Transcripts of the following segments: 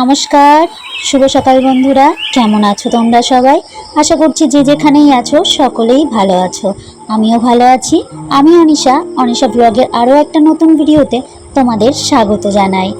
নমস্কার। শুভ সকাল বন্ধুরা। কেমন আছো তোমরা সবাই? আশা করছি যে যেখানেই আছো, সকলেই ভালো আছো। আমিও ভালো আছি। আমি অনিশা। অনিশা ব্লগের আরও একটা নতুন ভিডিওতে তোমাদের স্বাগত জানাই।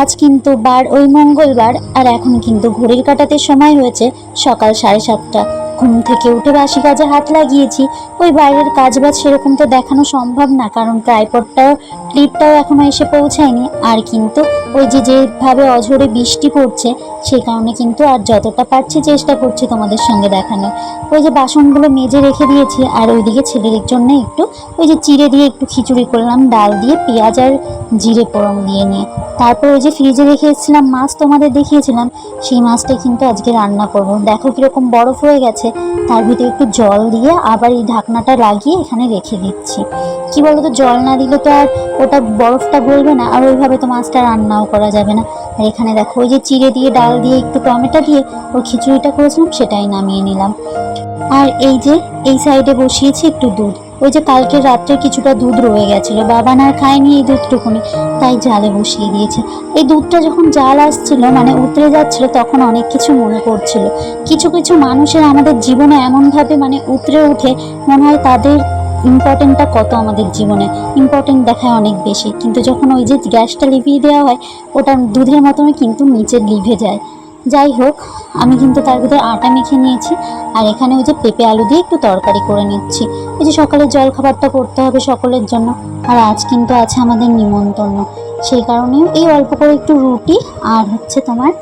আজ কিন্তু বার ওই মঙ্গলবার, আর এখন কিন্তু ঘড়ির কাটাতে সময় হয়েছে সকাল সাড়ে সাতটা। ঘুম থেকে উঠে বাসি কাজে হাত লাগিয়েছি। ওই বাইরের কাজ বাজ সেরকম তো দেখানো সম্ভব না, কারণ ট্রাইপডটাও ক্লিপটাও এখনও এসে পৌঁছায়নি। আর কিন্তু ওই যে যেভাবে অঝরে বৃষ্টি পড়ছে সেই কারণে কিন্তু আর যতটা পারছি চেষ্টা করছি তোমাদের সঙ্গে দেখানো ওই যে বাসনগুলো মেজে রেখে দিয়েছি, আর ওইদিকে ছেলের জন্য একটু, ওই যে চিড়ে দিয়ে একটু খিচুড়ি করলাম, ডাল দিয়ে পেঁয়াজ আর জিরে পোড়ন দিয়ে নিয়ে। তারপর ওই যে ফ্রিজে রেখে এসেছিলাম, মাছ তোমাদের দেখিয়েছিলাম, সেই মাছটা কিন্তু আজকে রান্না করব। দেখো কীরকম বরফ হয়ে গেছে, তার ভিতরে একটু জল দিয়ে আবার এই ঢাকনাটা লাগিয়ে এখানে রেখে দিচ্ছি। কি বলতো, জল না দিলে তো আর ওটা বরফটা গলবে না, আর ওইভাবে তো মাছটা রান্নাও করা যাবে না। আর এখানে দেখো, ওই যে চিড়ে দিয়ে, ডাল দিয়ে, একটু টমেটো দিয়ে ওই খিচুড়িটা করেছিলাম, সেটাই নামিয়ে নিলাম। আর এই যে, এই সাইডে বসিয়েছি একটু দুধ। ওই যে কালকে রাত্রে কিছুটা দুধ রয়ে গেছিল, বাবা না খায়নি এই দুধটুকুনি, তাই জালে বসিয়ে দিয়েছে। এই দুধটা যখন জাল আসছিল মানে উতরে যাচ্ছিল, তখন অনেক কিছু মনে পড়ছিল। কিছু কিছু মানুষের আমাদের জীবনে এমনভাবে মানে উতরে উঠে মনে হয় তাদের ইম্পর্টেন্টটা কত আমাদের জীবনে। ইম্পর্টেন্ট দেখায় অনেক বেশি। কিন্তু যখন ওই যে গ্যাসটা লিভিয়ে দেওয়া হয়, ওটা দুধের মতনই কিন্তু নিচে লিভে যায়। যাই হোক, আমি কিন্তু তার ভিতরে আটা মেখে নিয়েছি। আর এখানে ওই যে পেঁপে আলু দিয়ে একটু তরকারি করে নিচ্ছি। এই যে সকালের জল খাবারটা করতে হবে সকলের জন্য। আর আজ কিন্তু আছে আমাদের নিমন্ত্রণ। সেই কারণেও এই অল্প করে একটু রুটি আর হচ্ছে তোমার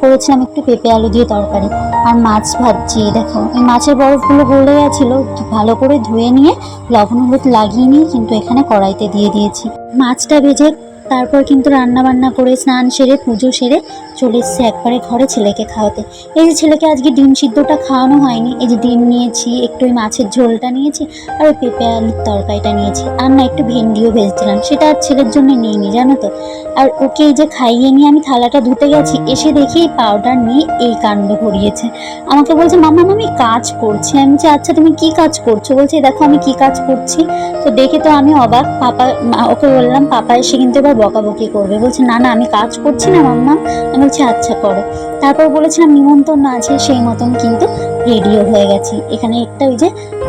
করেছিলাম একটু পেঁপে আলু দিয়ে তরকারি। আর মাছ ভাজছি দেখো। এই মাছের বরফগুলো গলে গেছিল ভালো করে ধুয়ে নিয়ে, লবণ হলুদ লাগিয়ে নিয়ে কিন্তু এখানে কড়াইতে দিয়ে দিয়েছি। মাছটা ভেজে তারপর কিন্তু রান্না বান্না করে স্নান সেরে, পুজো সেরে চলে এসছে একবারে ঘরে ছেলেকে খাওয়াতে। এই যে ছেলেকে আজকে ডিম সিদ্ধটা খাওয়ানো হয়নি, এই যে ডিম নিয়েছি, একটু ওই মাছের ঝোলটা নিয়েছি আর ওই পেঁপে আলুর তরকারিটা নিয়েছি। আর না, একটু ভেন্ডিও ভেজেছিলাম, সেটা আর ছেলের জন্য নিইনি, জানো তো। আর ওকে এই যে খাইয়ে নিয়ে আমি থালাটা ধুতে গেছি, এসে দেখি এই পাউডার নিয়ে এই কাণ্ড করিয়েছে আমাকে বলছে, মামা, মামি, কাজ করছি। আমি বলছি আচ্ছা তুমি কি কাজ করছ? বলছে দেখো, আমি কি কাজ করছি। তো দেখে তো আমি অবাক, পাপা ওকে বললাম, পাপা এসে কিন্তু এবার বকাবকি করবে। বলছে, না না, আমি কাজ করছি না, মাম্মা। আমি বলছি আচ্ছা করো। তারপর বলেছিলাম, নিমন্ত্রণ আছে সেই মতন কিন্তু রেডিও হয়ে গেছি। এখানে একটা ওই যে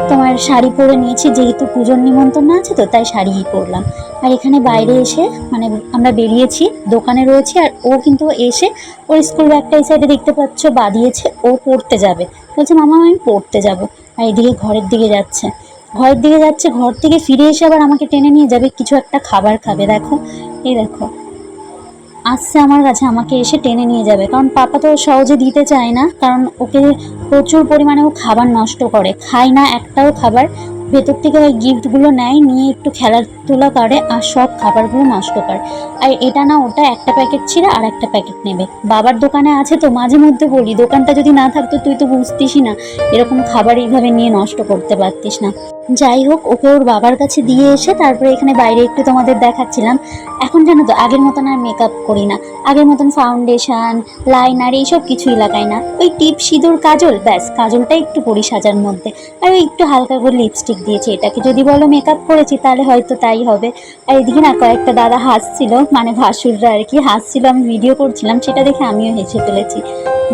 তোমার শাড়ি পরে নিয়েছি, যেহেতু পুজোর নিমন্ত্রণ আছে তো, তাই শাড়িই পরলাম। আর এখানে বাইরে এসে মানে আমরা বেরিয়েছি, দোকানে রয়েছি, আর ও কিন্তু এসে ওর স্কুল ব্যাগটা এই সাইডে দেখতে পাচ্ছ, বাঁধিয়েছে, ও পড়তে যাবে। বলছে মামা আমি পড়তে যাব। আর এদিকে ঘরের দিকে যাচ্ছে। ঘরের দিকে যাচ্ছে, ঘর থেকে ফিরে এসে আবার আমাকে টেনে নিয়ে যাবে, কিছু একটা খাবার খাবে, দেখো। এই দেখো। আসছে আমার কাছে, আমাকে এসে টেনে নিয়ে যাবে। কারণ পাপা তো সহজে দিতে চায় না, কারণ ওকে প্রচুর পরিমাণে ও খাবার নষ্ট করে। খায় না একটাও খাবার ভেতর থেকে ওই গিফটগুলো নেয়, নিয়ে একটু খেলাধুলা করে আর সব খাবারগুলো নষ্ট করে। আর এটা না, ওটা একটা প্যাকেট ছিল আর একটা প্যাকেট নেবে। বাবার দোকানে আছে তো মাঝে মধ্যে বলি, দোকানটা যদি না থাকতো তুই তো বুঝতিসই না, এরকম খাবার এইভাবে নিয়ে নষ্ট করতে পারতিস না। যাই হোক, ওকে ওর বাবার কাছে দিয়ে এসে তারপরে এখানে বাইরে একটু তোমাদের দেখাচ্ছিলাম। এখন জানো তো, আগের মতন আর মেকআপ করি না। আগের মতন ফাউন্ডেশন লাইনার এইসব কিছুই লাগাই না। ওই টিপ সিঁদুর, কাজল, ব্যাস, কাজলটা একটু করি সাজার মধ্যে। আর ওই একটু হালকা করে লিপস্টিক দিয়েছি, এটাকে যদি বলো মেকআপ করেছি, তাহলে হয়তো তাই হবে। আর এদিকে না কয়েকটা দাদা হাসছিল মানে ভাসুররা আর কি হাসছিল, আমি ভিডিও করছিলাম, সেটা দেখে আমিও হেসে ফেলেছি।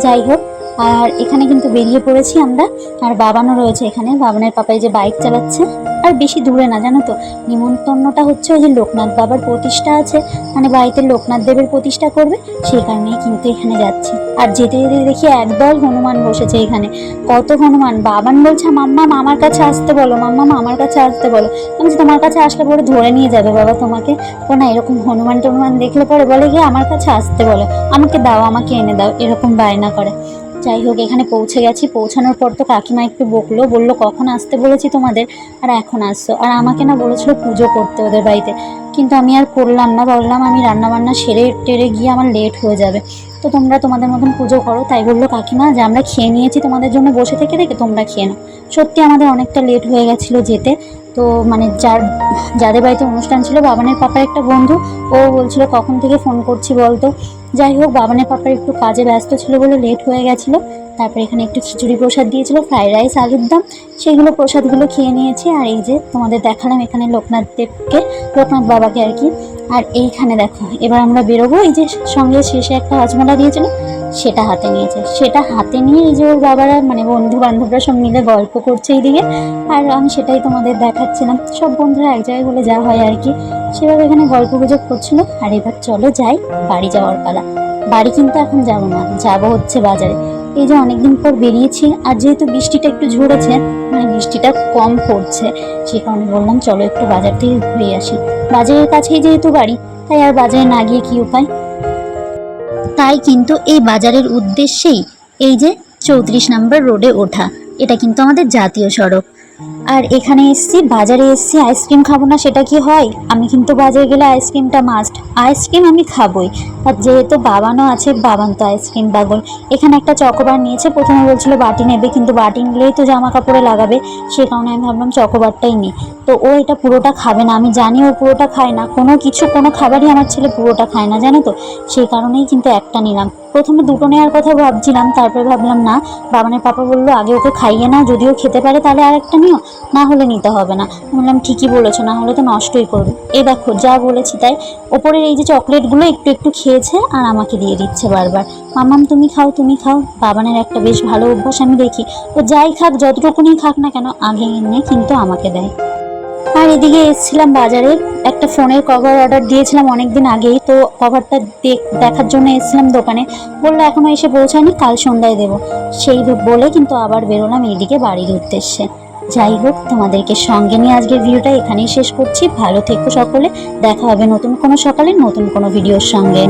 যাই হোক, আর এখানে কিন্তু বেরিয়ে পড়েছি আমরা, আর বাবানও রয়েছে এখানে, বাবানের পাপাই যে বাইক চালাচ্ছে। আর বেশি দূরে না, জানো তো? নিমন্ত্রণটা হচ্ছে ওই যে লোকনাথ বাবার প্রতিষ্ঠা আছে মানে বাড়িতে লোকনাথ দেবের প্রতিষ্ঠা করবে, সেই কারণেই কিন্তু এখানে যাচ্ছি। আর যেতে যেতে দেখি একদল হনুমান বসেছে এখানে। কত হনুমান? বাবান বলছে, মাম্মা, মামার কাছে আসতে বলো, মাম্মা, মামার কাছে আসতে বলো। আমি তোমার কাছে আসলে পরে ধরে নিয়ে যাবে বাবা তোমাকে। ও না, এরকম হনুমান টনুমান দেখলে পরে বলে, গিয়ে আমার কাছে আসতে বলো। আমাকে দাও, আমাকে এনে দাও। এরকম বায়না করে। যাই হোক, এখানে পৌঁছে গেছি। পৌঁছানোর পর তো কাকিমা একটু বকলো, বলল, কখন আসতে বলেছি তোমাদের? আর এখন আসছো। আর আমাকে না বলেছিল পুজো করতে ওদের বাড়িতে। কিন্তু আমি আর করলাম না। বললাম আমি রান্নাবান্না সেরে টেরে গিয়ে আমার লেট হয়ে যাবে। তো তোমরা তোমাদের মতন পুজো করো, তাই বলল কাকিমা যে আমরা খেয়ে নিয়েছি, তোমাদের জন্য বসে থেকে দেখে তোমরা খেয়ে নাও। সত্যি আমাদের অনেকটা লেট হয়ে গেছিল যেতে। তো মানে যার, যাদের বাড়িতে অনুষ্ঠান ছিল, বাবানের পাপার একটা বন্ধু, ও বলছিল কখন থেকে ফোন করছি বলতো। যাই হোক, বাবানের পাপার একটু কাজে ব্যস্ত ছিল বলে লেট হয়ে গেছিল। তারপরে এখানে একটু খিচুড়ি প্রসাদ দিয়েছিল ফ্রাইড রাইস আলুর দম। সেগুলো প্রসাদগুলো খেয়ে নিয়েছি। আর এই যে তোমাদের দেখালাম এখানে লোকনাথ দেবকে লোকনাথ বাবাকে আর কি। আর এইখানে দেখো, এবার আমরা বেরোবো। এই যে সঙ্গে শেষে একটা হজমলা দিয়েছিল সেটা হাতে নিয়েছে। সেটা হাতে নিয়ে এই যে ওর বাবারা মানে বন্ধু বান্ধবরা সব মিলে গল্প করছে এইদিকে। আর আমি সেটাই তোমাদের দেখাচ্ছিলাম। সব বন্ধুরা এক জায়গায় হলে যা হয় আর কি। সেভাবে এখানে গল্প গুজব করছিল। আর এবার চলো যাই বাড়ি যাওয়ার পালা। বাড়ি কিন্তু এখন যাব না, যাব হচ্ছে বাজারে। এই যে অনেকদিন পর বেরিয়েছি, আর যেহেতু বৃষ্টিটা একটু ঝরেছে মানে বৃষ্টিটা কম পড়ছে, সেই কারণে বললাম চলো একটু বাজার থেকে ঘুরে আসি। বাজারের কাছেই যেহেতু বাড়ি, তাই আর বাজারে না গিয়ে কি উপায়? তাই কিন্তু এই বাজারের উদ্দেশ্যেই এই যে চৌত্রিশ নম্বর রোডে ওঠা, এটা কিন্তু আমাদের জাতীয় সড়ক। আর এখানে এসছি, বাজারে এসছি, আইসক্রিম খাব না, সেটা কি হয়? আমি কিন্তু বাজারে গেলে আইসক্রিমটা মাস্ট আইসক্রিম আমি খাবই। আর যেহেতু বাবানও আছে, বাবান তো আইসক্রিম পাগল। এখানে একটা চকোবার নিয়েছে, প্রথমে বলছিল বাটি নেবে, কিন্তু বাটি নিলেই তো জামা কাপড়ে লাগাবে। সে কারণে আমি ভাবলাম চকোবারটাই নিই। তো ও এটা পুরোটা খাবে না, আমি জানি ও পুরোটা খায় না। কোনো কিছু, কোনো খাবারই আমার ছেলে পুরোটা খায় না, জানো তো? সেই কারণেই কিন্তু একটা নিলাম। প্রথমে দুটো নেওয়ার কথা ভাবছিলাম, তারপরে ভাবলাম, না, বাবানের পাপা বলল আগে ওকে খাইয়ে না যদিও খেতে পারে তাহলে আর একটা নিও, না হলে নিতে হবে না। বললাম, ঠিকই বলেছ, না হলে তো নষ্টই করবে। এ দেখো, যা বলেছি তাই। ওপরের এই যে চকলেটগুলো একটু একটু খেয়েছে আর আমাকে দিয়ে দিচ্ছে বারবার। মামাম তুমি খাও তুমি খাও, বাবানের একটা বেশ ভালো অভ্যাস আমি দেখি। ও যাই খাক, যতটুকুনি খাক না কেন, আগে এনে কিন্তু আমাকে দেয়। আর এদিকে এসেছিলাম বাজারে। একটা ফোনের কভার অর্ডার দিয়েছিলাম অনেক দিন আগেই, তো কভারটা দেখ- দেখার জন্য এসেছিলাম দোকানে। বলল এখনও এসে পৌঁছায়নি, কাল সন্ধ্যায় দেবো। সেই বলে কিন্তু আবার বেরোলাম এইদিকে বাড়ির উদ্দেশ্যে। যাই হোক, তোমাদেরকে সঙ্গে নিয়ে আজকের ভিডিওটা এখানেই শেষ করছি। ভালো থেকো সকলে, দেখা হবে নতুন কোনো সকালে, নতুন কোনো ভিডিওর সঙ্গে।